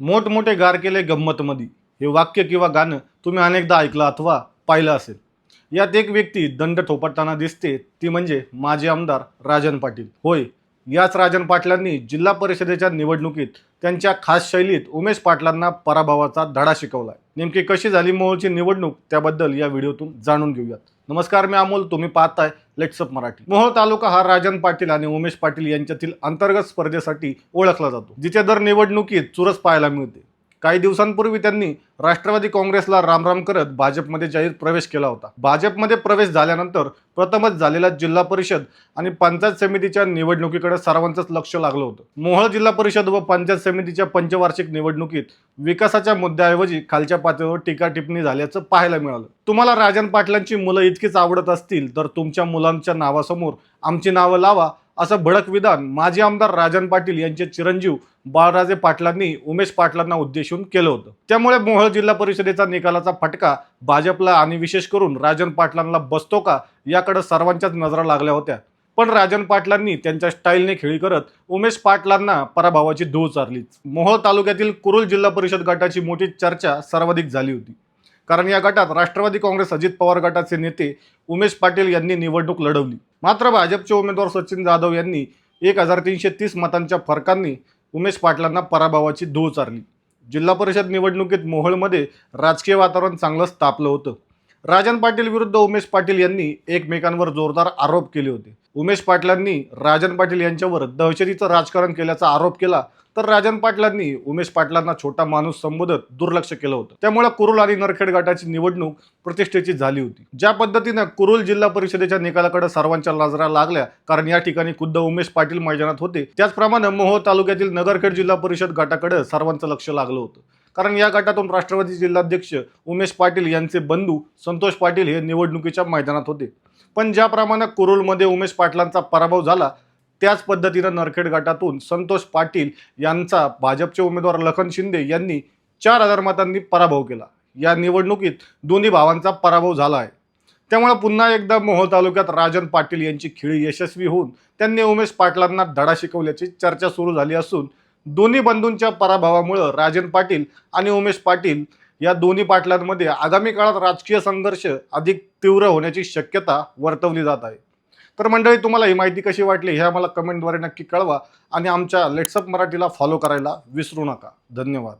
मोठमोठे गार केले गंमतमध्ये. हे वाक्य किंवा गाणं तुम्ही अनेकदा ऐकलं अथवा पाहिलं असेल. यात एक व्यक्ती दंड थोपटताना दिसते ती म्हणजे माजी आमदार राजन पाटील. होय याच राजन पाटलांनी जिल्हा परिषदेच्या निवडणुकीत त्यांच्या खास शैलीत उमेश पाटलांना पराभवाचा धडा शिकवला नेमकी कशी झाली मोहोळची निवडणूक त्याबद्दल या व्हिडिओतून जाणून घेऊयात. नमस्कार मी अमोल. तुम्ही पाहताय लेट्सअप मराठी. मोहोळ तालुका हा राजन पाटील आणि उमेश पाटील यांच्यातील अंतर्गत स्पर्धेसाठी ओळखला जातो जिथे दर निवडणुकीत चुरस पाहायला मिळते. काही दिवसांपूर्वी त्यांनी राष्ट्रवादी काँग्रेसला रामराम करत भाजपमध्ये जाहीर प्रवेश केला होता. भाजपमध्ये प्रवेश झाल्यानंतर प्रथमच झालेल्या जिल्हा परिषद आणि पंचायत समितीच्या निवडणुकीकडे सर्वांचंच लक्ष लागलं होतं. मोहळ जिल्हा परिषद व पंचायत समितीच्या पंचवार्षिक निवडणुकीत विकासाच्या मुद्द्याऐवजी खालच्या पातळीवर टीका टिप्पणी झाल्याचं पाहायला मिळालं. तुम्हाला राजन पाटलांची मुलं इतकीच आवडत असतील तर तुमच्या मुलांच्या नावासमोर आमची नावं लावा असं भडक विधान माजी आमदार राजन पाटील यांचे चिरंजीव बाळराजे पाटलांनी उमेश पाटलांना उद्देशून केलं होतं. त्यामुळे मोहळ जिल्हा परिषदेचा निकालाचा फटका भाजपला आणि विशेष करून राजन पाटलांना बसतो का याकडे सर्वांच्याच नजरा लागल्या होत्या. पण राजन पाटलांनी त्यांच्या स्टाईलने खेळी करत उमेश पाटलांना पराभवाची धूळ चारलीच. मोहोळ तालुक्यातील कुरुल जिल्हा परिषद गटाची मोठी चर्चा सर्वाधिक झाली होती. कारण या गटात राष्ट्रवादी काँग्रेस अजित पवार गटाचे नेते उमेश पाटील यांनी निवडणूक लढवली. मात्र भाजपचे उमेदवार सचिन जाधव यांनी एक हजार तीनशे तीस मतांच्या फरकांनी उमेश पाटलांना पराभवाची धूळ चारली. जिल्हा परिषद निवडणुकीत मोहोळमध्ये राजकीय वातावरण चांगलंच तापलं होतं. राजन पाटील विरुद्ध उमेश पाटील यांनी एकमेकांवर जोरदार आरोप केले होते. उमेश पाटलांनी राजन पाटील यांच्यावर दहशतीचं राजकारण केल्याचा आरोप केला तर राजन पाटलांनी उमेश पाटलांना छोटा माणूस संबोधत दुर्लक्ष केलं होतं. त्यामुळे कुरुल आणि नरखेड गटाची निवडणूक प्रतिष्ठेची झाली होती. ज्या पद्धतीनं कुरुल जिल्हा परिषदेच्या निकालाकडे सर्वांच्या नजरा लागल्या कारण या ठिकाणी खुद्द उमेश पाटील मैदानात होते. त्याचप्रमाणे मोहोळ तालुक्यातील नगरखेड जिल्हा परिषद गटाकडे सर्वांचं लक्ष लागलं होतं. कारण या गटातून राष्ट्रवादी जिल्हाध्यक्ष उमेश पाटील यांचे बंधू संतोष पाटील हे निवडणुकीच्या मैदानात होते. पण ज्याप्रमाणे कुरुलमध्ये उमेश पाटलांचा पराभव झाला त्याच पद्धतीनं नरखेड गटातून संतोष पाटील यांचा भाजपचे उमेदवार लखन शिंदे यांनी चार हजार मतांनी पराभव केला. या निवडणुकीत दोन्ही भावांचा पराभव झाला आहे. त्यामुळे पुन्हा एकदा मोहोळ तालुक्यात राजन पाटील यांची खेळी यशस्वी होऊन त्यांनी उमेश पाटलांना धडा शिकवल्याची चर्चा सुरू झाली असून दोन्ही बंधूंच्या पराभवामुळं राजन पाटील आणि उमेश पाटील या दोन्ही पाटलांमध्ये आगामी काळात राजकीय संघर्ष अधिक तीव्र होण्याची शक्यता वर्तवली जात आहे. तर मंडळी तुम्हाला ही माहिती कशी वाटली हे आम्हाला कमेंटद्वारे नक्की कळवा आणि आमच्या लेट्सअप मराठीला फॉलो करायला विसरू नका. धन्यवाद.